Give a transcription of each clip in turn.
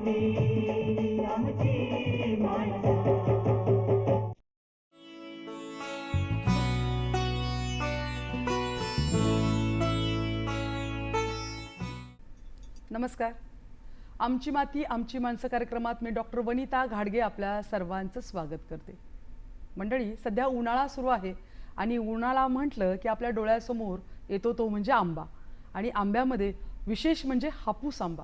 नमस्कार. आमची माती आमची माणसं कार्यक्रमात मी डॉक्टर वनिता घाडगे आपल्या सर्वांचं स्वागत करते. मंडळी सध्या उन्हाळा सुरू आहे आणि उन्हाळा म्हटलं की आपल्या डोळ्यासमोर येतो तो म्हणजे आंबा. आणि आंब्यामध्ये विशेष म्हणजे हापूस आंबा.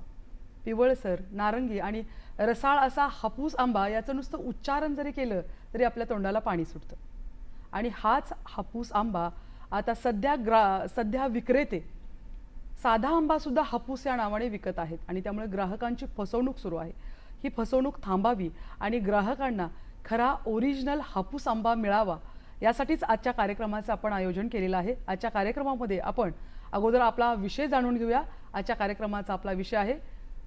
पिवळसर नारंगी आणि रसाळ असा हापूस आंबा याचं नुसतं उच्चारण जरी केलं तरी आपल्या तोंडाला पाणी सुटतं. आणि हाच हापूस आंबा आता सध्या ग्रा सध्या विक्रेते साधा आंबासुद्धा हापूस या नावाने विकत आहेत. आणि त्यामुळे ग्राहकांची फसवणूक सुरू आहे. ही फसवणूक थांबावी आणि ग्राहकांना खरा ओरिजिनल हापूस आंबा मिळावा यासाठीच आजच्या कार्यक्रमाचं आपण आयोजन केलेलं आहे. आजच्या कार्यक्रमामध्ये आपण अगोदर आपला विषय जाणून घेऊया. आजच्या कार्यक्रमाचा आपला विषय आहे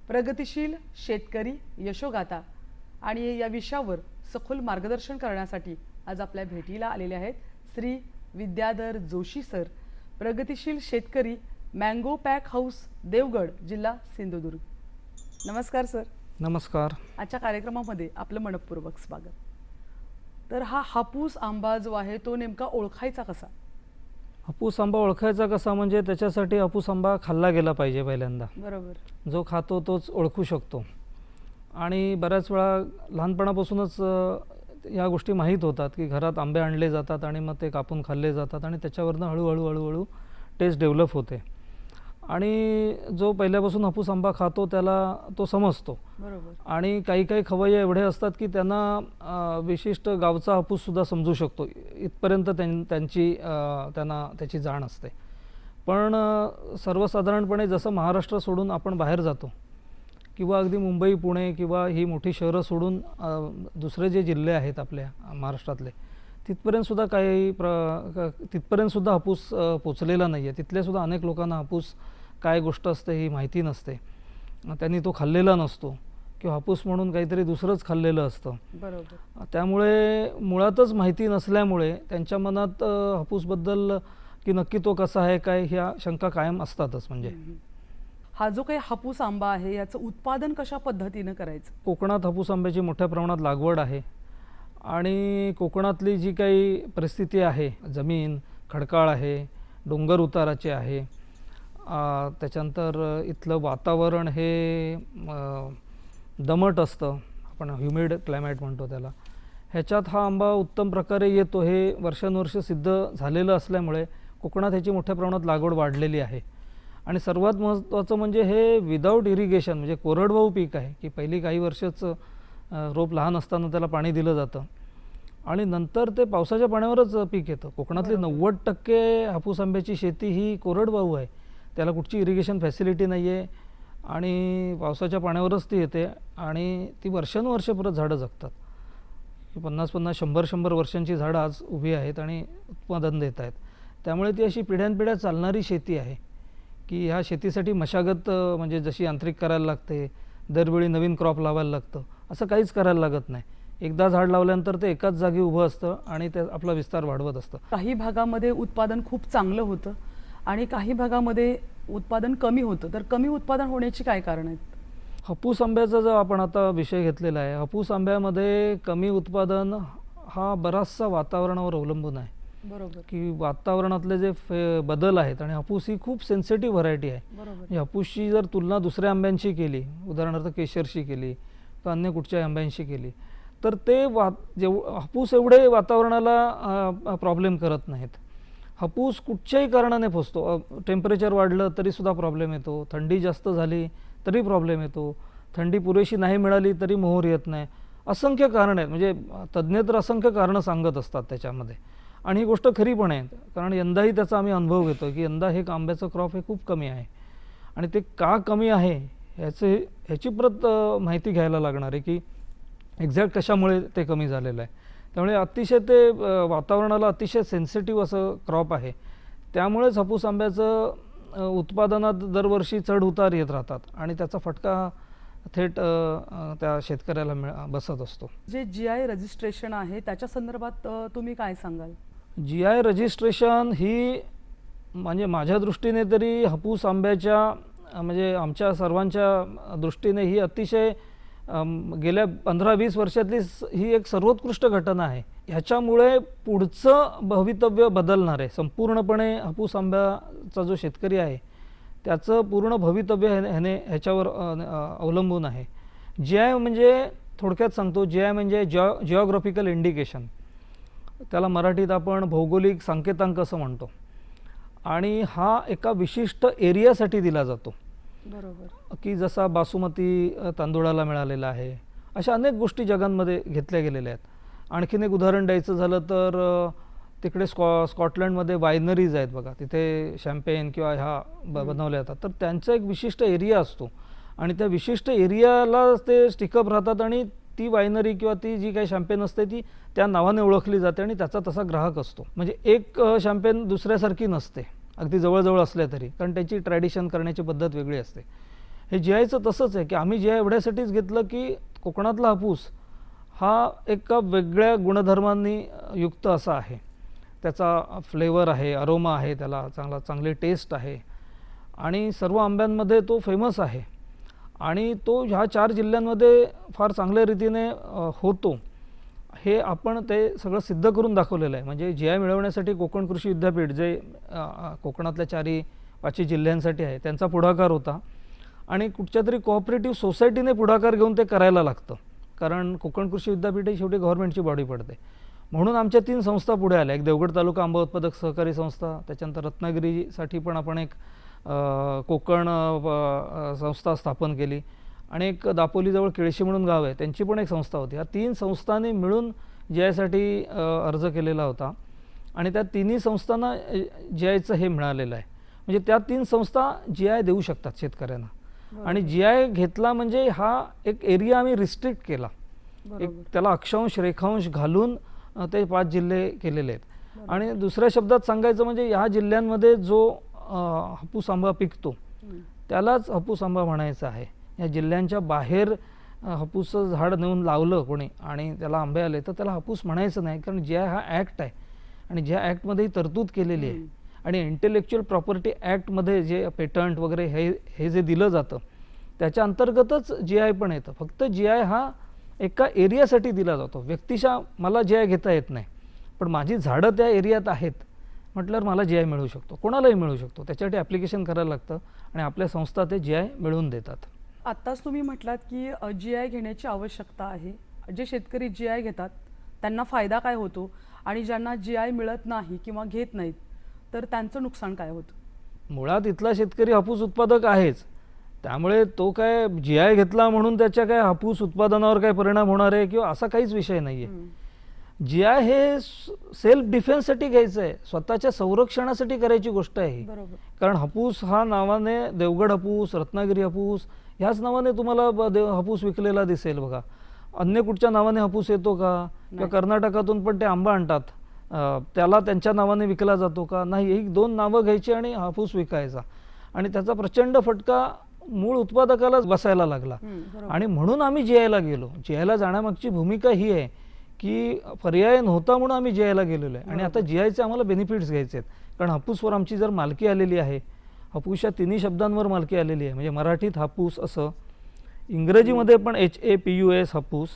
प्रगतिशील शेतकरी यशोगाथा आणि या विषयावर सखोल मार्गदर्शन करण्यासाठी आज आपल्या भेटीला आलेले आहेत श्री विद्याधर जोशी सर प्रगतिशील शेतकरी मँगो पॅक हाऊस देवगड जिल्हा सिंधुदुर्ग. नमस्कार सर. नमस्कार. आजच्या कार्यक्रमामध्ये आपलं मनपूर्वक स्वागत. तर हा हापूस आंबा जो आहे तो नेमका ओळखायचा कसा? हापूस आंबा ओळखायचा कसा म्हणजे त्याच्यासाठी हापूस आंबा खाल्ला गेला पाहिजे पहिल्यांदा. बरोबर. जो खातो तोच ओळखू शकतो. आणि बऱ्याच वेळा लहानपणापासूनच या गोष्टी माहीत होतात की घरात आंबे आणले जातात आणि मग ते कापून खाल्ले जातात आणि त्याच्यावरनं हळूहळू हळूहळू टेस्ट डेव्हलप होते. आणि जो पहिल्यापासून हापूस आंबा खातो त्याला तो समजतो. बरोबर. आणि काही काही खवय्ये एवढे असतात की त्यांना अ, विशिष्ट गावचा हापूससुद्धा समजू शकतो. इथपर्यंत त्यां त्यांची अ, त्यांना त्याची जाण असते. पण अ, सर्वसाधारणपणे जसं महाराष्ट्र सोडून आपण बाहेर जातो किंवा अगदी मुंबई पुणे किंवा ही मोठी शहरं सोडून अ, दुसरे जे जिल्हे आहेत आपल्या महाराष्ट्रातले तिथपर्यंतसुद्धा काही प्र क- तिथपर्यंतसुद्धा हापूस अ, पोचलेला नाही आहे तिथल्यासुद्धा अनेक लोकांना हापूस काय गोष्ट असते ही माहिती नसते. त्यांनी तो खाल्लेला नसतो किंवा हापूस म्हणून काहीतरी दुसरंच खाल्लेलं असतं. बरोबर. त्यामुळे मुळातच माहिती नसल्यामुळे त्यांच्या मनात हापूसबद्दल की नक्की तो कसा आहे काय ह्या शंका कायम असतातच म्हणजे. हा जो काही हापूस आंबा आहे याचं उत्पादन कशा पद्धतीनं करायचं? कोकणात हापूस आंब्याची मोठ्या प्रमाणात लागवड आहे. आणि कोकणातली जी काही परिस्थिती आहे जमीन खडकाळ आहे डोंगर उताराची आहे त्याच्यानंतर इथलं वातावरण हे दमट असतं. आपण ह्युमिड क्लायमॅट म्हणतो त्याला. ह्याच्यात हा आंबा उत्तम प्रकारे येतो हे वर्षानुवर्ष सिद्ध झालेलं असल्यामुळे कोकणात ह्याची मोठ्या प्रमाणात लागवड वाढलेली आहे. आणि सर्वात महत्त्वाचं म्हणजे हे विदाऊट इरिगेशन म्हणजे कोरडवाहू पीक आहे की पहिली काही वर्षच रोप लहान असताना त्याला पाणी दिलं जातं. आणि नंतर ते पावसाच्या पाण्यावरच पीक येतं. कोकणातली नव्वद टक्के हापूस आंब्याची शेती ही कोरडवाहू आहे. त्याला कुठची इरिगेशन फॅसिलिटी नाही आहे आणि पावसाच्या पाण्यावरच ती येते आणि ती वर्षानुवर्षे परत झाडं जगतात. ही पन्नास पन्नास शंभर शंभर वर्षांची झाडं आज उभी आहेत आणि उत्पादन देत आहेत. त्यामुळे ती अशी पिढ्यानपिढ्या चालणारी शेती आहे की ह्या शेतीसाठी मशागत म्हणजे जशी यांत्रिक करायला लागते दरवेळी नवीन क्रॉप लावायला लागतं असं काहीच करायला लागत नाही. एकदा झाड लावल्यानंतर ते एकाच जागी उभं असतं आणि ते आपला विस्तार वाढवत असतं. काही भागामध्ये उत्पादन खूप चांगलं होतं. आणि काही भागामध्ये उत्पादन कमी होतं. तर कमी उत्पादन होण्याची काय कारण आहेत? हापूस आंब्याचा जो आपण आता विषय घेतलेला आहे हापूस आंब्यामध्ये कमी उत्पादन हा बराचसा वातावरणावर अवलंबून आहे. बरोबर. की वातावरणातले जे फे बदल आहेत आणि हापूस ही खूप सेन्सिटिव्ह व्हरायटी आहे. बरोबर. म्हणजे हापूसची जर तुलना दुसऱ्या आंब्यांशी केली उदाहरणार्थ केशरशी केली किंवा अन्य कुठच्या आंब्यांशी केली तर ते वा जेव हापूस एवढे वातावरणाला प्रॉब्लेम करत नाहीत. हापूस कुठच्याही कारणाने फसतो. टेम्परेचर वाढलं तरीसुद्धा प्रॉब्लेम येतो. थंडी जास्त झाली तरी प्रॉब्लेम येतो. थंडी पुरेशी नाही मिळाली तरी मोहर येत नाही. असंख्य कारणं आहेत. म्हणजे तज्ज्ञ तर असंख्य कारणं सांगत असतात त्याच्यामध्ये. आणि ही गोष्ट खरी पण आहे. कारण यंदाही त्याचा आम्ही अनुभव घेतो की यंदा हे आंब्याचं क्रॉप हे खूप कमी आहे. आणि ते का कमी आहे ह्याचे ह्याची प्रत माहिती घ्यायला लागणार आहे की एक्झॅक्ट कशामुळे ते कमी झालेलं आहे. त्यामुळे अतिशय ते वातावरणाला अतिशय सेन्सिटिव्ह असं क्रॉप आहे. त्यामुळेच हापूस आंब्याचं उत्पादनात दरवर्षी चढ उतार येत राहतात आणि त्याचा फटका थेट त्या शेतकऱ्याला मिळ बसत असतो. जे जी आय रजिस्ट्रेशन आहे त्याच्या संदर्भात तुम्ही काय सांगाल? जी आय रजिस्ट्रेशन ही म्हणजे माझ्या दृष्टीने तरी हापूस आंब्याच्या म्हणजे आमच्या सर्वांच्या दृष्टीने ही अतिशय गेल्या पंधरा वीस वर्षातली ही एक सर्वोत्कृष्ट घटना आहे. ह्याच्यामुळे पुढचं भवितव्य बदलणार आहे. संपूर्णपणे हापूस आंब्याचा जो शेतकरी आहे त्याचं पूर्ण भवितव्य ह्याने ह्याच्यावर अवलंबून आहे. जी आय म्हणजे थोडक्यात सांगतो जी आय म्हणजे जिओ जिओग्राफिकल इंडिकेशन. त्याला मराठीत आपण भौगोलिक संकेतांक असं म्हणतो. आणि हा एका विशिष्ट एरियासाठी दिला जातो. बरोबर. की जसा बासुमती तांदूळाला मिळालेला आहे अशा अनेक गोष्टी जगांमध्ये घेतल्या गेलेल्या आहेत. आणखीन एक उदाहरण द्यायचं झालं तर तिकडे स्कॉ स्कॉटलंडमध्ये वायनरीज आहेत बघा तिथे शॅम्पेन किंवा ह्या ब बनवल्या जातात. तर त्यांचा एक विशिष्ट एरिया असतो आणि त्या विशिष्ट एरियाला ते स्टिकअप राहतात आणि ती वायनरी किंवा ती जी काही शॅम्पेन असते ती त्या नावाने ओळखली जाते आणि त्याचा तसा ग्राहक असतो. म्हणजे एक शॅम्पेन दुसऱ्यासारखी नसते. अगदी जवळजवळ असल्या तरी. कारण त्याची ट्रॅडिशन करण्याची पद्धत वेगळी असते. हे जी आयचं तसंच आहे की आम्ही जी आय एवढ्यासाठीच घेतलं की कोकणातला हापूस हा एका वेगळ्या गुणधर्मांनी युक्त असा आहे. त्याचा फ्लेवर आहे अरोमा आहे त्याला चांगला चांगली टेस्ट आहे. आणि सर्व आंब्यांमध्ये तो फेमस आहे. आणि तो ह्या चार जिल्ह्यांमध्ये फार चांगल्या रीतीने होतो. हे आपण ते सगळं सिद्ध करून दाखवलेलं आहे. म्हणजे जी आय मिळवण्यासाठी कोकण कृषी विद्यापीठ जे कोकणातल्या चारी पाचही जिल्ह्यांसाठी आहे त्यांचा पुढाकार होता. आणि कुठच्या तरी कोऑपरेटिव्ह सोसायटीने पुढाकार घेऊन ते करायला लागतं. कारण कोकण कृषी विद्यापीठ ही शेवटी गव्हर्नमेंटची बॉडी पडते. म्हणून आमच्या तीन संस्था पुढे आल्या. एक देवगड तालुका आंबा उत्पादक सहकारी संस्था त्याच्यानंतर रत्नागिरीसाठी पण आपण एक कोकण संस्था स्थापन केली. आणि एक दापोलीजवळ केळशी म्हणून गाव आहे. त्यांची पण एक संस्था होती. ह्या तीन संस्थांनी मिळून जी आयसाठी अर्ज केलेला होता. आणि त्या तिन्ही संस्थांना जी आयचं हे मिळालेलं आहे. म्हणजे त्या तीन संस्था जी आय देऊ शकतात शेतकऱ्यांना. आणि जी आय घेतला म्हणजे हा एक एरिया आम्ही रिस्ट्रिक्ट केला. एक त्याला अक्षांश रेखांश घालून ते पाच जिल्हे केलेले आहेत. आणि दुसऱ्या शब्दात सांगायचं म्हणजे ह्या जिल्ह्यांमध्ये जो हापूस आंबा पिकतो. त्यालाच हापूस आंबा म्हणायचं आहे. या जिल्ह्यांच्या बाहेर हापूसचं झाड नेऊन लावलं कोणी आणि त्याला आंबे आले तर त्याला हापूस म्हणायचं नाही कारण जे हा ॲक्ट आहे आणि ज्या ॲक्टमध्ये ही तरतूद केलेली आहे आणि इंटेलेक्च्युअल प्रॉपर्टी ॲक्टमध्ये जे पेटंट वगैरे हे हे जे दिलं जातं त्याच्या अंतर्गतच जी आय पण येतं. फक्त जी आय हा एका एरियासाठी दिला जातो. व्यक्तिशा मला जी आय घेता येत नाही पण माझी झाडं त्या एरियात आहेत म्हटल्यावर मला जी आय मिळू शकतो. कोणालाही मिळू शकतो. त्याच्यासाठी ॲप्लिकेशन करायला लागतं आणि आपल्या संस्था ते जी आय मिळवून देतात. आत्ताच तुम्ही म्हटलात की जी आय घेण्याची आवश्यकता आहे. जे शेतकरी जी आय घेतात त्यांना फायदा काय होतो? आणि ज्यांना जी आय मिळत नाही किंवा घेत नाहीत तर त्यांचं नुकसान काय होतं? मुळात इथला शेतकरी हापूस उत्पादक आहेच. त्यामुळे तो काय जी आय घेतला म्हणून त्याच्या काय हापूस उत्पादनावर काय परिणाम होणार आहे किंवा असा काहीच विषय नाही आहे जी आय हे सेल्फ डिफेन्ससाठी घ्यायचं आहे. स्वतःच्या संरक्षणासाठी करायची गोष्ट आहे. कारण हापूस हा नावाने देवगड हापूस रत्नागिरी हापूस ह्याच नावाने तुम्हाला हापूस विकलेला दिसेल बघा. अन्य कुठच्या नावाने हापूस येतो का? किंवा. कर्नाटकातून पण ते आंबा आणतात. त्याला त्यांच्या नावाने विकला जातो का? नाही ही दोन नावं घ्यायची आणि हापूस विकायचा. आणि त्याचा प्रचंड फटका मूळ उत्पादकालाच बसायला लागला. आणि म्हणून आम्ही जी आयला गेलो. जी आयला जाण्यामागची भूमिका ही आहे की पर्याय नव्हता म्हणून आम्ही जी आयला गेलेलो आहे. आणि आता जी आयचे आम्हाला बेनिफिट्स घ्यायचे आहेत. कारण हापूसवर आमची जर मालकी आलेली आहे हापूसच्या तिन्ही शब्दांवर मालकी आलेली आहे. म्हणजे मराठीत हापूस असं इंग्रजीमध्ये पण H A P U S हापूस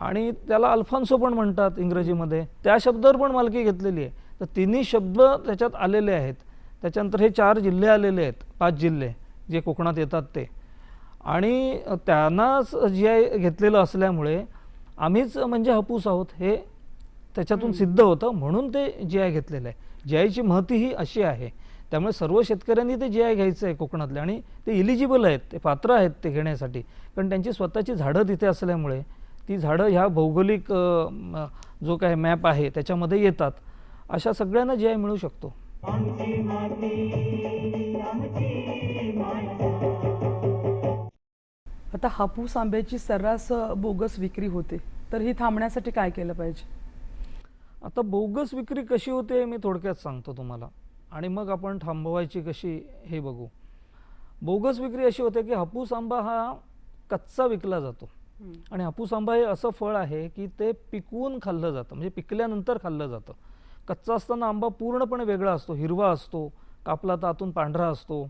आणि त्याला अल्फान्सो पण म्हणतात इंग्रजीमध्ये. त्या शब्दावर पण मालकी घेतलेली आहे. तर तिन्ही शब्द त्याच्यात आलेले आहेत. त्याच्यानंतर हे चार जिल्हे आलेले आहेत. पाच जिल्हे जे कोकणात येतात ते. आणि त्यांनाच जी आय घेतलेलं असल्यामुळे आम्हीच म्हणजे हापूस आहोत हे त्याच्यातून सिद्ध होतं. म्हणून ते जी आय घेतलेलं आहे. जी आयची महती ही अशी आहे. त्यामुळे सर्व शेतकऱ्यांनी ते जी आय घ्यायचं आहे कोकणातले आणि ते इलिजिबल आहेत ते पात्र आहेत ते घेण्यासाठी. कारण त्यांची स्वतःची झाडं तिथे असल्यामुळे ती झाडं ह्या भौगोलिक जो काही मॅप आहे त्याच्यामध्ये येतात. अशा सगळ्यांना जी आय मिळू शकतो. आता हापूस आंब्याची सर्रास बोगस विक्री होते. तर ही थांबण्यासाठी काय केलं पाहिजे? आता बोगस विक्री कशी होते मी थोडक्यात सांगतो तुम्हाला. आणि मग आपण थांबवायची कशी हे बघू. बोगस विक्री अशी होते की हापूस आंबा हा कच्चा विकला जातो. आणि हापूस आंबा हे असं फळ आहे की ते पिकवून खाल्लं जातं म्हणजे पिकल्यानंतर खाल्लं जातं. कच्चा असताना आंबा पूर्णपणे वेगळा असतो हिरवा असतो कापला तर आतून पांढरा असतो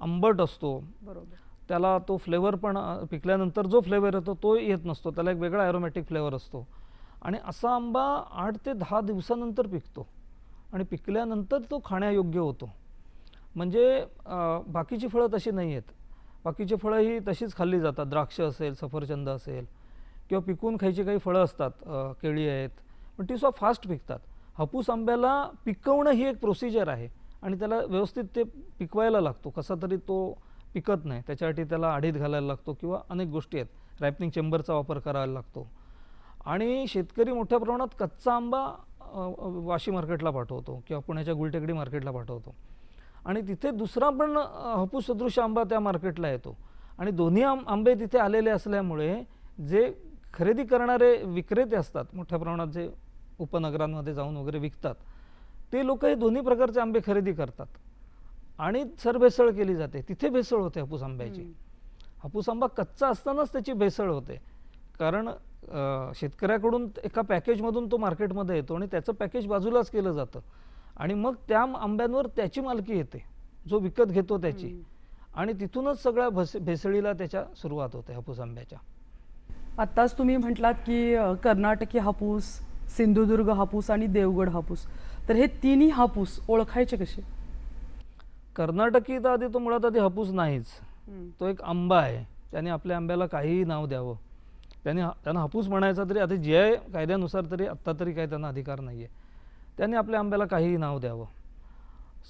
आंबट असतो. बरोबर. त्याला तो फ्लेवर पण पिकल्यानंतर जो फ्लेवर येतो तो येत नसतो त्याला एक वेगळा ॲरोमॅटिक फ्लेवर असतो. आणि असा आंबा आठ ते दहा दिवसानंतर पिकतो. आणि पिकल्यानंतर तो खाण्यायोग्य होतो. म्हणजे बाकीची फळं तशी नाही आहेत बाकीची फळं ही तशीच खाल्ली जातात. द्राक्ष असेल सफरचंद असेल किंवा पिकून खायची काही फळं असतात केळी आहेत. पण ती सुद्धा फास्ट पिकतात. हापूस आंब्याला पिकवणं ही एक प्रोसिजर आहे. आणि त्याला व्यवस्थित ते पिकवायला लागतो. कसा तरी तो पिकत नाही. त्याच्यासाठी त्याला आडीत घालायला लागतो किंवा अनेक गोष्टी आहेत. रॅपनिंग चेंबरचा वापर करायला लागतो. आणि शेतकरी मोठ्या प्रमाणात कच्चा आंबा वाशी मार्केटला पाठवतो किंवा पुण्याच्या गुलटेकडी मार्केटला पाठवतो. आणि तिथे दुसरा पण हापूस सदृश आंबा त्या मार्केटला येतो. आणि दोन्ही आं आंबे तिथे आलेले असल्यामुळे जे खरेदी करणारे विक्रेते असतात मोठ्या प्रमाणात जे उपनगरांमध्ये जाऊन वगैरे विकतात ते लोक हे दोन्ही प्रकारचे आंबे खरेदी करतात. आणि सर भेसळ केली जाते. तिथे भेसळ होते हापूस आंब्याची. हापूस आंबा कच्चा असतानाच त्याची भेसळ होते. कारण शेतकऱ्याकडून एका पॅकेजमधून तो मार्केटमध्ये येतो आणि त्याचं पॅकेज बाजूलाच केलं जातं. आणि मग त्या आंब्यांवर त्याची मालकी येते. जो विकत घेतो त्याची. आणि तिथूनच सगळ्या भस भेसळीला त्याच्या सुरुवात होते हापूस आंब्याच्या. आत्ताच तुम्ही म्हटलात की कर्नाटकी हापूस सिंधुदुर्ग हापूस आणि देवगड हापूस. तर हे तिन्ही हापूस ओळखायचे कसे? कर्नाटकी तर आधी तो मुळात आधी हापूस नाहीच. तो एक आंबा आहे. त्याने आपल्या आंब्याला काहीही नाव द्यावं. त्याने त्यांना हापूस म्हणायचा तरी आता जे आहे कायद्यानुसार तरी आत्ता तरी काही त्यांना अधिकार नाही आहे त्याने आपल्या आंब्याला काहीही नाव द्यावं.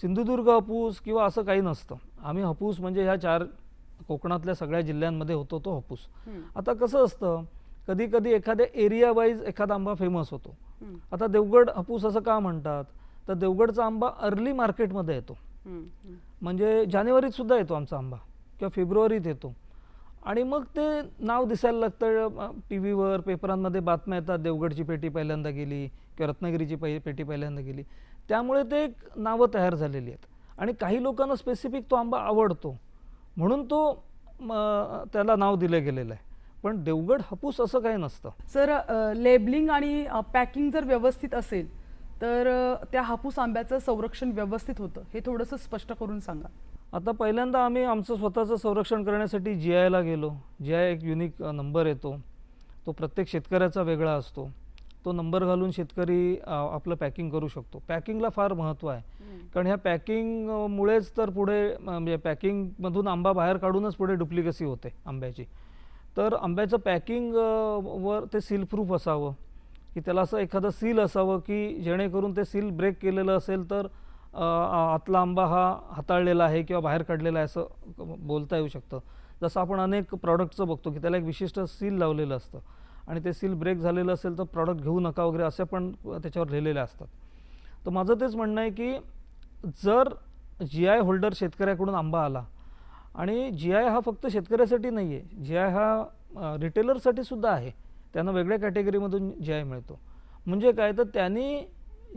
सिंधुदुर्ग हापूस किंवा असं काही नसतं. आम्ही हापूस म्हणजे ह्या चार कोकणातल्या सगळ्या जिल्ह्यांमध्ये होतो तो हापूस. आता कसं असतं कधी कधी एखाद्या एरिया वाईज एखादा आंबा फेमस होतो. आता देवगड हापूस असं का म्हणतात? तर देवगडचा आंबा अर्ली मार्केटमध्ये येतो. म्हणजे जानेवारीत सुद्धा येतो आमचा आंबा किंवा फेब्रुवारीत येतो. आणि मग ते नाव दिसायला लागतं. टी व्हीवर पेपरांमध्ये बातम्या येतात. देवगडची पेटी पहिल्यांदा गेली किंवा रत्नागिरीची पै पेटी पहिल्यांदा गेली. त्यामुळे ते एक नावं तयार झालेली आहेत. आणि काही लोकांना स्पेसिफिक तो आंबा आवडतो. म्हणून तो त्याला नाव दिलं गेलेलं आहे. पण देवगड हापूस असं काही नसतं. सर लेबलिंग आणि पॅकिंग जर व्यवस्थित असेल तर त्या हापूस आंब्याचं संरक्षण व्यवस्थित होतं. हे थोडंसं स्पष्ट करून सांगा. आता पहिल्यांदा आम्ही आमचं स्वतःचं संरक्षण करण्यासाठी जी आयला गेलो. जी आय एक युनिक नंबर येतो. तो प्रत्येक शेतकऱ्याचा वेगळा असतो. तो नंबर घालून शेतकरी आपलं पॅकिंग करू शकतो. पॅकिंगला फार महत्त्व आहे. कारण ह्या पॅकिंग अ, मुळेच तर पुढे म्हणजे पॅकिंगमधून आंबा बाहेर काढूनच पुढे डुप्लिकेसी होते आंब्याची. तर आंब्याचं पॅकिंग वर ते सील प्रूफ असावं. की त्याला असं एखादं सील असावं की जेणेकरून ते सील ब्रेक केलेलं असेल तर आतला आंबा हा हाताळलेला आहे किंवा बाहेर काढलेला आहे असं बोलता येऊ शकतं. जसं आपण अनेक प्रॉडक्टचं बघतो की त्याला एक विशिष्ट सील लावलेलं असतं आणि ते सील ब्रेक झालेलं असेल तर प्रॉडक्ट घेऊ नका वगैरे असे पण त्याच्यावर लिहिलेले असतात. तर माझं तेच म्हणणं आहे की जर जी आय होल्डर शेतकऱ्याकडून आंबा आला आणि जी आय हा फक्त शेतकऱ्यासाठी नाही आहे जी आय हा रिटेलरसाठी सुद्धा आहे त्यांना वेगळ्या कॅटेगरीमधून जी आय मिळतो. म्हणजे काय? तर त्यांनी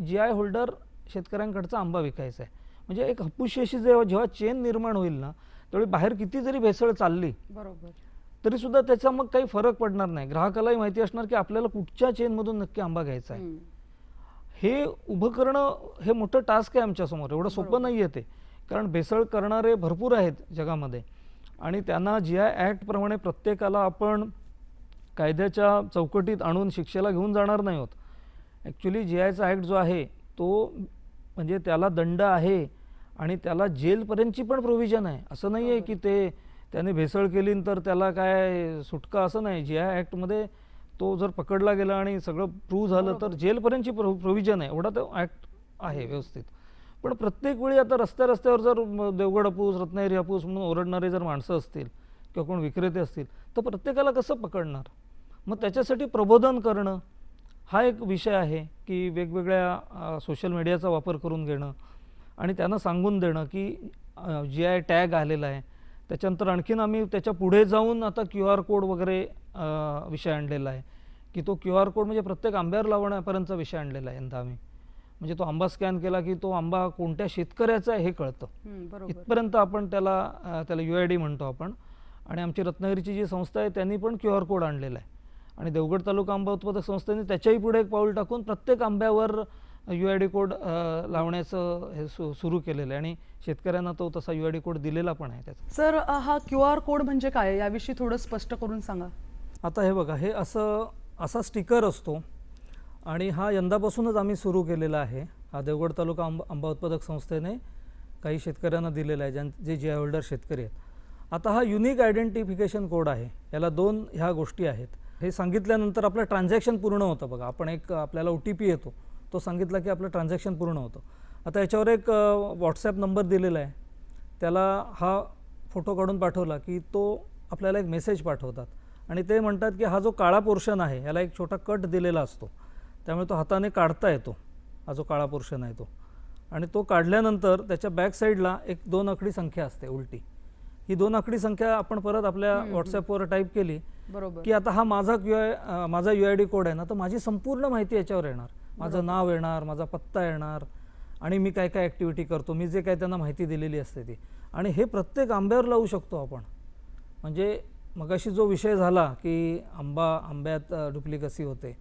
जी आय होल्डर शेतकऱ्यांकडचा आंबा विकायचा आहे. म्हणजे एक हप्पूशी अशी जेव्हा जेव्हा चेन निर्माण होईल ना त्यावेळी बाहेर किती जरी भेसळ चालली बरोबर. तरी सुद्धा त्याचा मग काही फरक पडणार नाही. ग्राहकालाही माहिती असणार की आपल्याला कुठच्या चेनमधून नक्की आंबा घ्यायचा आहे. हे उभं करणं हे मोठं टास्क आहे आमच्यासमोर एवढं सोपं नाही आहे ते. कारण भेसळ करणारे भरपूर आहेत जगामध्ये. आणि त्यांना जी आय ॲक्टप्रमाणे प्रत्येकाला आपण कायद्याच्या चौकटीत आणून शिक्षेला घेऊन जाणार नाही होत. ॲक्च्युली जी आयचा ॲक्ट जो आहे तो म्हणजे त्याला दंड आहे आणि त्याला जेलपर्यंतची पण प्रोव्हिजन आहे. असं नाही आहे की ते त्याने भेसळ केली तर त्याला काय सुटका असं नाही. जी आय ॲक्टमध्ये तो जर पकडला गेला आणि सगळं प्रूव्ह झालं तर जेलपर्यंतची प्रो प्रोव्हिजन आहे. एवढा तो ॲक्ट आहे व्यवस्थित. पण प्रत्येक वेळी आता रस्त्या रस्त्यावर जर देवगड हापूस रत्नागिरी हापूस म्हणून ओरडणारे जर माणसं असतील किंवा कोण विक्रेते असतील तर प्रत्येकाला कसं पकडणार? मग त्याच्यासाठी प्रबोधन करणं हा एक विषय आहे की वेगवेगळ्या सोशल मीडियाचा वापर करून घेणं आणि त्यांना सांगून देणं की जी आय टॅग आलेला आहे त्याच्यानंतर आणखीन आम्ही त्याच्या पुढे जाऊन आता क्यू आर कोड वगैरे विषय आणलेला आहे. की तो क्यू आर कोड म्हणजे प्रत्येक आंब्यावर लावण्यापर्यंतचा विषय आणलेला आहे यंदा आम्ही. म्हणजे तो आंबा स्कॅन केला की तो आंबा कोणत्या शेतकऱ्याचा आहे हे कळतं. इथपर्यंत आपण त्याला त्याला यू आय डी म्हणतो आपण. आणि आमची रत्नागिरीची जी संस्था आहे त्यांनी पण क्यू आर कोड आणलेला आहे. आणि देवगड तालुका आंबा उत्पादक संस्थेने त्याच्याही पुढे एक पाऊल टाकून प्रत्येक आंब्यावर यू आय डी कोड लावण्याचं हे सु सुरू केलेलं आहे. आणि शेतकऱ्यांना तो तसा यू आय डी कोड दिलेला पण आहे त्याचा. सर हा क्यू आर कोड म्हणजे काय? याविषयी थोडं स्पष्ट करून सांगा. आता हे बघा हे असं असा स्टिकर असतो आणि हा यंदापासूनच आम्ही सुरू केलेला आहे. हा देवगड तालुका आंबा आंबा उत्पादक संस्थेने काही शेतकऱ्यांना दिलेला आहे ज्यां जे जी होल्डर शेतकरी आहेत. आता हा युनिक आयडेंटिफिकेशन कोड आहे. याला दोन ह्या गोष्टी आहेत. हे सांगितल्यानंतर आपलं ट्रान्झॅक्शन पूर्ण होतं बघा. आपण एक आपल्याला ओ टी पी येतो. तो सांगितला की आपलं ट्रान्झॅक्शन पूर्ण होतं. आता याच्यावर एक व्हॉट्सॲप नंबर दिलेला आहे. त्याला हा फोटो काढून पाठवला की तो आपल्याला एक मेसेज पाठवतात. आणि ते म्हणतात की हा जो काळा पोर्शन आहे याला एक छोटा कट दिलेला असतो. त्यामुळे तो हाताने काढता येतो. हा जो काळा पोर्शन आहे तो. आणि तो काढल्यानंतर त्याच्या बॅक साईडला एक दोन आकडी संख्या असते उलटी. ही दोन आकडी संख्या आपण परत आपल्या व्हॉट्सॲपवर टाईप केली बरोबर. की आता हा माझा क्यू आय माझा यू आय डी कोड आहे ना तर माझी संपूर्ण माहिती याच्यावर येणार. माझं नाव येणार माझा पत्ता येणार आणि मी काय काय ॲक्टिव्हिटी करतो मी जे काय त्यांना माहिती दिलेली असते ती. आणि हे प्रत्येक आंब्यावर लावू शकतो आपण. म्हणजे मगाशी जो विषय झाला की आंबा आंब्यात डुप्लिकसी होते.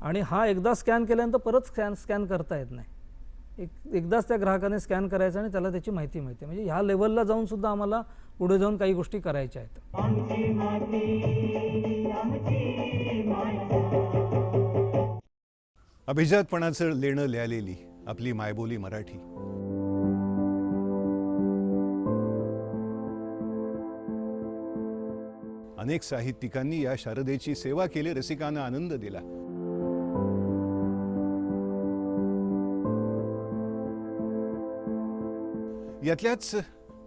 आणि हा एकदा स्कॅन केल्यानंतर परत स्कॅन स्कॅन करता येत नाही. एक एकदाच त्या ग्राहकाने स्कॅन करायचं आणि त्याला त्याची माहिती मिळते. म्हणजे ह्या लेवलला जाऊन सुद्धा आम्हाला पुढे जाऊन काही गोष्टी करायच्या आहेत. अभिजातपणाचं लेणं लिहालेली आपली मायबोली मराठी. अनेक साहित्यिकांनी या शारदेची सेवा केली रसिकांना आनंद दिला. यातल्याच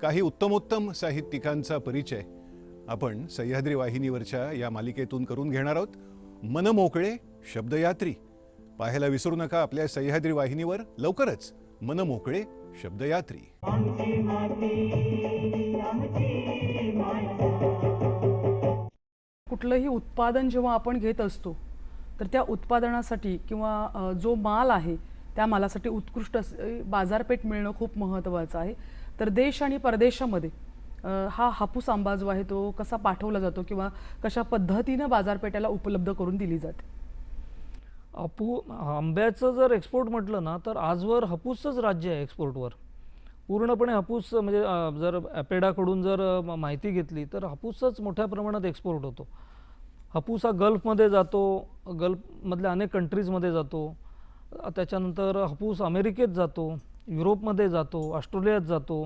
काही उत्तमोत्तम साहित्यिकांचा परिचय आपण सह्याद्री वाहिनीवरच्या या मालिकेतून करून घेणार आहोत. मनमोकळे शब्दयात्री. पाहायला विसरू नका आपल्या सह्याद्री वाहिनीवर. लवकरच मनमोकळे शब्दयात्री. कुठलंही उत्पादन जेव्हा आपण घेत असतो तर त्या उत्पादनासाठी किंवा जो माल आहे त्या मालासाठी उत्कृष्ट बाजारपेठ मिळणं खूप महत्त्वाचं आहे. तर देश आणि परदेशामध्ये हा हापूस आंबा जो आहे तो कसा पाठवला जातो किंवा कशा पद्धतीनं बाजारपेठेला उपलब्ध करून दिली जाते? हापू आंब्याचं जर एक्सपोर्ट म्हटलं ना तर आजवर हापूसच राज्य आहे एक्सपोर्टवर पूर्णपणे हापूस म्हणजे जर ॲपेडाकडून जर म- माहिती घेतली तर हापूसच मोठ्या प्रमाणात एक्सपोर्ट होतो. हापूस हा गल्फमध्ये जातो गल्फमधल्या अनेक कंट्रीजमध्ये जातो. त्याच्यानंतर हापूस अमेरिकेत जातो युरोपमध्ये जातो ऑस्ट्रेलियात जातो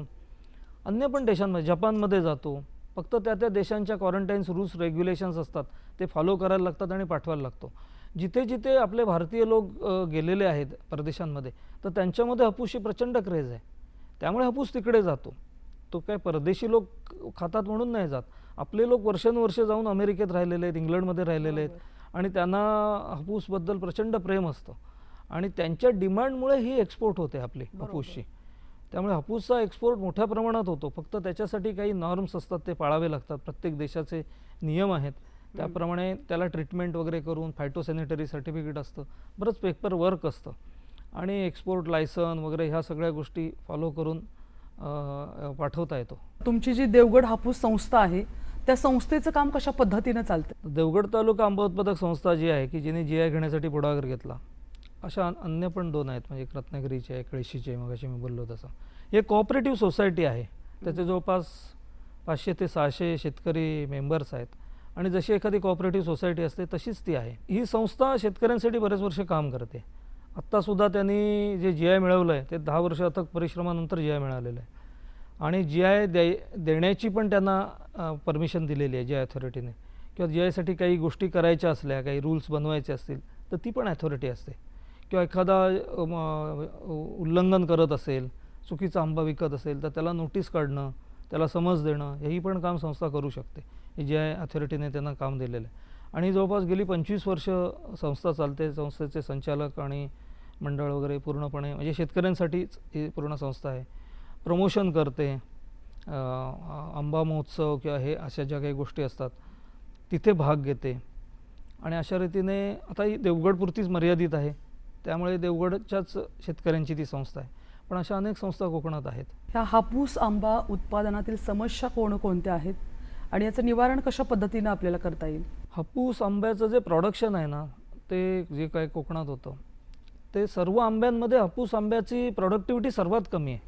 अन्य पण देशांमध्ये जपानमध्ये जातो. फक्त त्या त्या देशांच्या क्वारंटाईन्स रूल्स रेग्युलेशन्स असतात. ते फॉलो करायला लागतात आणि पाठवायला लागतो. जिथे जिथे आपले भारतीय लोक गेलेले आहेत परदेशांमध्ये तर त्यांच्यामध्ये हापूसची प्रचंड क्रेज आहे. त्यामुळे हापूस तिकडे जातो. तो काय परदेशी लोक खातात म्हणून नाही जात. आपले लोक वर्षानुवर्षे जाऊन अमेरिकेत राहिलेले आहेत इंग्लंडमध्ये राहिलेले आहेत. आणि त्यांना हापूसबद्दल प्रचंड प्रेम असतं. आणि त्यांच्या डिमांडमुळे ही एक्सपोर्ट होते आपली हापूसची. त्यामुळे हापूसचा एक्सपोर्ट मोठ्या प्रमाणात होतो. फक्त त्याच्यासाठी काही नॉर्म्स असतात ते पाळावे लागतात. प्रत्येक देशाचे नियम आहेत. त्याप्रमाणे त्याला ट्रीटमेंट वगैरे करून फायटोसॅनिटरी सर्टिफिकेट असतं. बरंच पेपर वर्क असतं. आणि एक्सपोर्ट लायसन वगैरे ह्या सगळ्या गोष्टी फॉलो करून पाठवता येतो. तुमची जी देवगड हापूस संस्था आहे त्या संस्थेचं काम कशा पद्धतीनं चालतं देवगड तालुका आंबा उत्पादक संस्था जी आहे की जिने जी आय घेण्यासाठी पुढाकार घेतला. अशा अन- अन्य पण दोन आहेत म्हणजे एक रत्नागिरीची आहे कळशीची आहे मगाशी मी बोललो तसं. हे कोऑपरेटिव्ह सोसायटी आहे. त्याचे जवळपास पाचशे ते सहाशे शेतकरी मेंबर्स आहेत. आणि जशी एखादी कोऑपरेटिव्ह सोसायटी असते तशीच ती आहे. ही संस्था शेतकऱ्यांसाठी बरेच वर्ष काम करते. आत्तासुद्धा त्यांनी जे जी आय मिळवलं आहे ते दहा वर्ष अथक परिश्रमानंतर जी आय मिळालेलं आहे. आणि जी आय द्याय देण्याची पण त्यांना परमिशन दिलेली आहे जी आय अथॉरिटीने किंवा जी आयसाठी काही गोष्टी करायच्या असल्या काही रूल्स बनवायचे असतील तर ती पण अथॉरिटी असते. किंवा एखादा उल्लंघन करत असेल चुकीचा आंबा विकत असेल तर त्याला नोटीस काढणं त्याला समज देणं हेही पण काम संस्था करू शकते. हे जे आय अथॉरिटीने त्यांना काम दिलेलं आहे. आणि जवळपास गेली पंचवीस वर्ष संस्था चालते संस्थेचे संचालक आणि मंडळ वगैरे पूर्णपणे म्हणजे शेतकऱ्यांसाठीच ही पूर्ण संस्था आहे. प्रमोशन करते आंबा महोत्सव किंवा हे अशा ज्या काही गोष्टी असतात तिथे भाग घेते. आणि अशा रीतीने आता ही देवगडपुरतीच मर्यादित आहे. त्यामुळे देवगडच्याच शेतकऱ्यांची ती संस्था आहे. पण अशा अनेक संस्था कोकणात आहेत. ह्या हापूस आंबा उत्पादनातील समस्या कोणकोणत्या आहेत? आणि याचं निवारण कशा पद्धतीनं आपल्याला करता येईल? हापूस आंब्याचं जे प्रोडक्शन आहे ना ते जे काय कोकणात होतं ते सर्व आंब्यांमध्ये हापूस आंब्याची प्रोडक्टिव्हिटी सर्वात कमी आहे.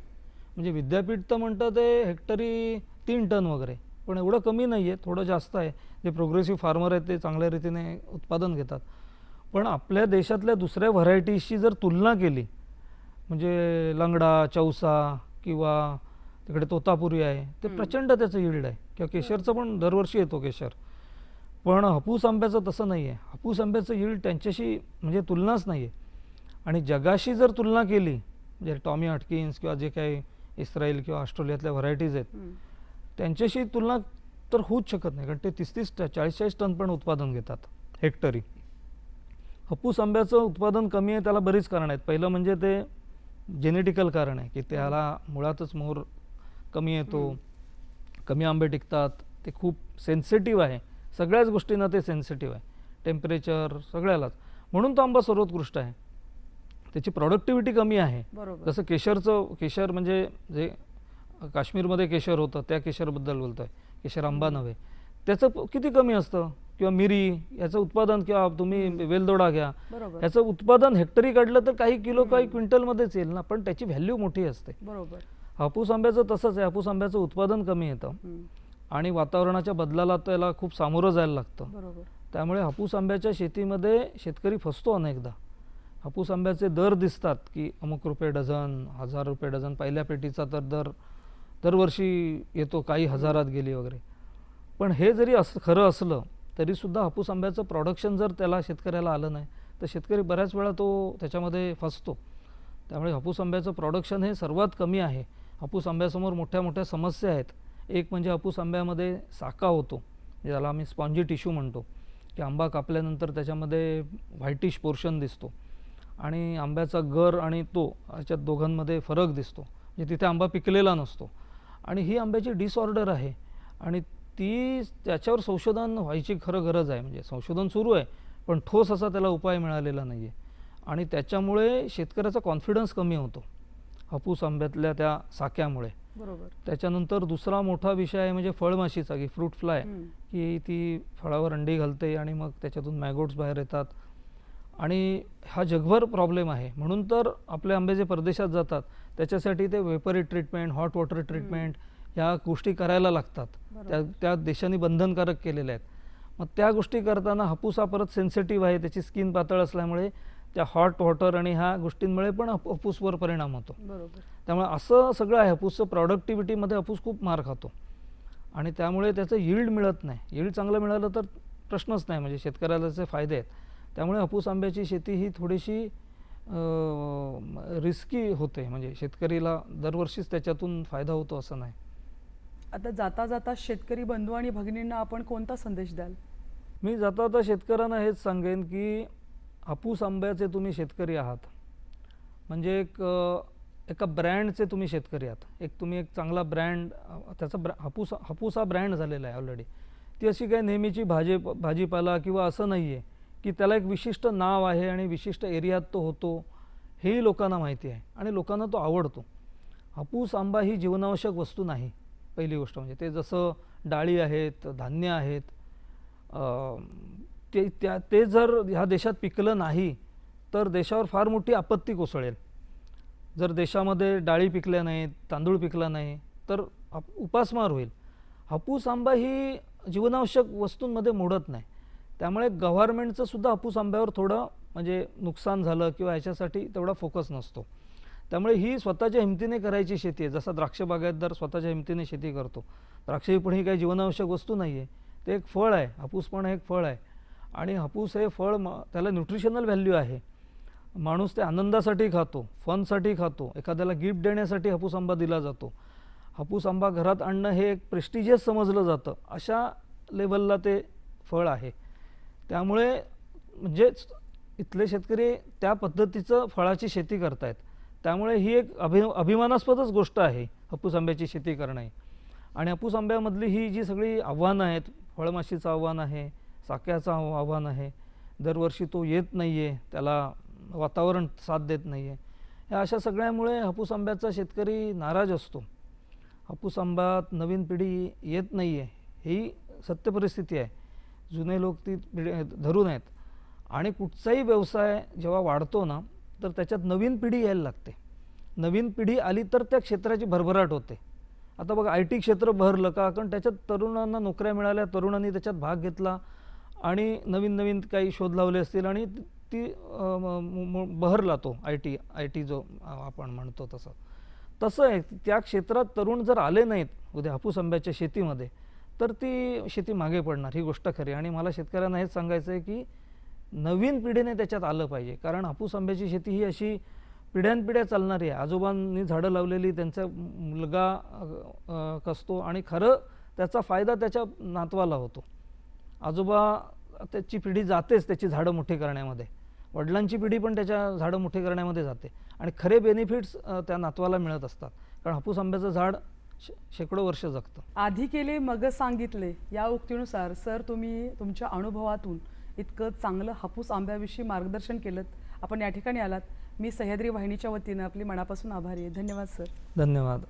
म्हणजे विद्यापीठ तर म्हणतं ते हेक्टरी तीन टन वगैरे पण एवढं कमी नाही आहे थोडं जास्त आहे. जे प्रोग्रेसिव्ह फार्मर आहेत ते चांगल्या रीतीने उत्पादन घेतात. पण आपल्या देशातल्या दुसऱ्या व्हरायटीजशी जर तुलना केली म्हणजे लंगडा चौसा किंवा तिकडे तोतापुरी आहे ते प्रचंड त्याचं यील्ड आहे. किंवा केशरचं पण दरवर्षी येतो केशर. पण हापूस आंब्याचं तसं नाही आहे हापूस आंब्याचं यील्ड त्यांच्याशी म्हणजे तुलनाच नाही आहे आणि जगाशी जर तुलना केली म्हणजे टॉमी हटकिन्स किंवा जे काही इस्रायल किंवा ऑस्ट्रेलियातल्या व्हरायटीज आहेत त्यांच्याशी तुलना तर होऊच शकत नाही. कारण ते तीस तीस चाळीस चाळीस टन पण उत्पादन घेतात हेक्टरी. हापूस आंब्याचं उत्पादन कमी आहे त्याला बरीच कारणं आहेत. पहिलं म्हणजे ते जेनेटिकल कारण आहे की त्याला मुळातच मोहर कमी येतो कमी आंबे टिकतात ते खूप सेन्सिटिव्ह आहे. सगळ्याच गोष्टींना ते सेन्सिटिव्ह आहे. टेम्परेचर सगळ्यालाच. म्हणून तो आंबा सर्वोत्कृष्ट आहे. त्याची प्रॉडक्टिव्हिटी कमी आहे. बरोबर. जसं केशरचं केशर म्हणजे जे काश्मीरमध्ये केशर होतं त्या केशरबद्दल बोलतोय. केशर आंबा नव्हे. त्याचं किती कमी असतं? किंवा मिरी याचं उत्पादन किंवा तुम्ही वेलदोडा घ्या. याचं उत्पादन हेक्टरी काढलं तर काही किलो काही क्विंटलमध्येच येईल ना पण त्याची व्हॅल्यू मोठी असते. बरोबर. हापूस आंब्याचं तसंच आहे हापूस आंब्याचं उत्पादन कमी येतं. आणि वातावरणाच्या बदलाला त्याला खूप सामोरं जायला लागतं. त्यामुळे हापूस आंब्याच्या शेतीमध्ये शेतकरी फसतो अनेकदा. हापूस आंब्याचे दर दिसतात की अमुक रुपये डझन हजार रुपये डझन पहिल्या पेटीचा तर दर दरवर्षी येतो काही हजारात गेली वगैरे. पण हे जरी अस खरं असलं तरीसुद्धा हापूस आंब्याचं प्रॉडक्शन जर त्याला शेतकऱ्याला आलं नाही तर शेतकरी बऱ्याच वेळा तो त्याच्यामध्ये फसतो. त्यामुळे हापूस आंब्याचं प्रॉडक्शन हे सर्वात कमी आहे. हापूस आंब्यासमोर मोठ्या मोठ्या समस्या आहेत. एक म्हणजे हापूस आंब्यामध्ये साका होतो ज्याला आम्ही स्पॉन्जी टिश्यू म्हणतो की आंबा कापल्यानंतर त्याच्यामध्ये व्हाईटिश पोर्शन दिसतो आणि आंब्याचा गर आणि तो याच्यात दोघांमध्ये फरक दिसतो म्हणजे तिथे आंबा पिकलेला नसतो. आणि ही आंब्याची डिसऑर्डर आहे आणि ती त्याच्यावर संशोधन व्हायची खरं गरज आहे. म्हणजे संशोधन सुरू आहे पण ठोस असा त्याला उपाय मिळालेला नाही आहे आणि त्याच्यामुळे शेतकऱ्याचा कॉन्फिडन्स कमी होतो. हापूस आंब्यातल्या त्या साक्यामुळे. बरोबर. त्याच्यानंतर दुसरा मोठा विषय आहे म्हणजे फळमाशीचा की फ्रूट फ्लाय. की ती फळावर अंडी घालते आणि मग त्याच्यातून मॅगोट्स बाहेर येतात. आणि हा जगभर प्रॉब्लेम आहे. म्हणून तर आपले आंबे जे परदेशात जातात त्याच्यासाठी ते vapour treatment hot water treatment ह्या गोष्टी करायला लागतात. त्या त्या देशांनी बंधनकारक केलेल्या आहेत. मग त्या गोष्टी करताना हापूस हा परत सेन्सिटिव्ह आहे त्याची स्किन पातळ असल्यामुळे त्या हॉट वॉटर आणि ह्या गोष्टींमुळे पण हाप- हापूसवर परिणाम होतो. त्यामुळे असं सगळं आहे हापूसचं प्रॉडक्टिव्हिटीमध्ये हापूस खूप मार खातो. आणि त्यामुळे त्याचं यील्ड मिळत नाही. यील्ड चांगलं मिळालं तर प्रश्नच नाही म्हणजे शेतकऱ्याला त्याचे फायदे आहेत. त्यामुळे हापूस आंब्याची शेती ही थोडीशी रिस्की होते. म्हणजे शेतकरीला दरवर्षीच त्याच्यातून फायदा होतो असं नाही. आता जाता जाता शेतकरी बंधू आणि भगिनींना आपण कोणता संदेश द्याल? मी जाता जाता शेतकऱ्यांना हेच सांगेन की हापूस आंब्याचे तुम्ही शेतकरी आहात. म्हणजे एक एका ब्रँडचे तुम्ही शेतकरी आहात. एक तुम्ही एक चांगला ब्रँड त्याचा ब्रॅ हापूस हापूस हा ब्रँड झालेला आहे ऑलरेडी ती अशी काही नेहमीची भाजी भाजीपाला किंवा असं नाही आहे की त्याला एक विशिष्ट नाव आहे आणि विशिष्ट एरियात तो होतो हेही लोकांना माहिती आहे आणि लोकांना तो आवडतो. हापूस आंबा ही जीवनावश्यक वस्तू नाही. पहिली गोष्ट म्हणजे ते जसं डाळी आहेत धान्य आहेत ते त्या ते जर ह्या देशात पिकलं नाही तर देशावर फार मोठी आपत्ती कोसळेल. जर देशामध्ये डाळी पिकल्या नाहीत तांदूळ पिकला नाही तर आप- उपासमार होईल. हापूस आंबा ही जीवनावश्यक वस्तूंमध्ये मोडत नाही. त्यामुळे गव्हर्नमेंटचं सुद्धा हापूस आंब्यावर थोडं म्हणजे नुकसान झालं किंवा ह्याच्यासाठी तेवढा फोकस नसतो. त्यामुळे ही स्वतःच्या हिमतीने करायची शेती आहे. जसा द्राक्ष बागायतदार स्वतःच्या हिमतीने शेती करतो. द्राक्ष ही पण ही काही जीवनावश्यक वस्तू नाही आहे ते एक फळ आहे. हापूस पण एक फळ आहे. आणि हापूस हे फळ म त्याला न्यूट्रिशनल व्हॅल्यू आहे. माणूस ते आनंदासाठी खातो फनसाठी खातो. एखाद्याला गिफ्ट देण्यासाठी हापूस आंबा दिला जातो. हापूस आंबा घरात आणणं हे एक प्रेस्टिजियस समजलं जातं. अशा लेवलला ते फळ आहे. त्यामुळे म्हणजेच इथले शेतकरी त्या पद्धतीचं फळाची शेती करतायत. त्यामुळे ही एक अभि अभिमानास्पदच गोष्ट आहे हापूस आंब्याची शेती करणं. आणि हापूस आंब्यामधली ही जी सगळी आव्हानं आहेत फळमाशीचं आव्हान आहे साक्याचं आव- आव्हान आहे दरवर्षी तो येत नाही आहे त्याला वातावरण साथ देत नाही आहे ह्या अशा सगळ्यामुळे हापूस आंब्याचा शेतकरी नाराज असतो. हापूस आंब्यात नवीन पिढी येत नाही आहे ही सत्य परिस्थिती आहे. जुने लोक ती पिढी धरून आहेत. आणि कुठचाही व्यवसाय जेव्हा वाढतो ना तर त्याच्यात नवीन पिढी यायला लागते. नवीन पिढी आली तर त्या क्षेत्राची भरभराट होते. आता बघा आय टी क्षेत्र भरलं का कारण त्याच्यात तरुणांना नोकऱ्या मिळाल्या तरुणांनी त्याच्यात भाग घेतला आणि नवीन नवीन काही शोध लावले असतील आणि ती- बहरला तो आय टी आय टी जो आपण म्हणतो तसं. तसं आहे त्या क्षेत्रात तरुण जर आले नाहीत उद्या हापूस आंब्याच्या शेतीमध्ये तर ती शेती मागे पडणार ही गोष्ट खरी. आणि मला शेतकऱ्यांना हेच सांगायचं आहे की नवीन पिढीने त्याच्यात आलं पाहिजे. कारण हापूस आंब्याची शेती ही अशी पिढ्यानपिढ्या चालणारी आहे. आजोबांनी झाडं लावलेली त्यांचा मुलगा कसतो आणि खरं त्याचा फायदा त्याच्या नातवाला होतो. आजोबा त्याची पिढी जातेच त्याची झाडं मोठी करण्यामध्ये. वडिलांची पिढी पण त्याच्या झाडं मोठी करण्यामध्ये जाते. आणि खरे बेनिफिट्स त्या नातवाला मिळत असतात. कारण हापूस आंब्याचं झाड शे शेकडो वर्ष जगतं. आधी केले मग सांगितले. या उक्तीनुसार सर तुम्ही तुमच्या अनुभवातून इतकं चांगलं हापूस आंब्याविषयी मार्गदर्शन केलं. आपण या ठिकाणी आलात. मी सह्याद्री वाहिनीच्या वतीनं आपली मनापासून आभारी आहे. धन्यवाद सर. धन्यवाद.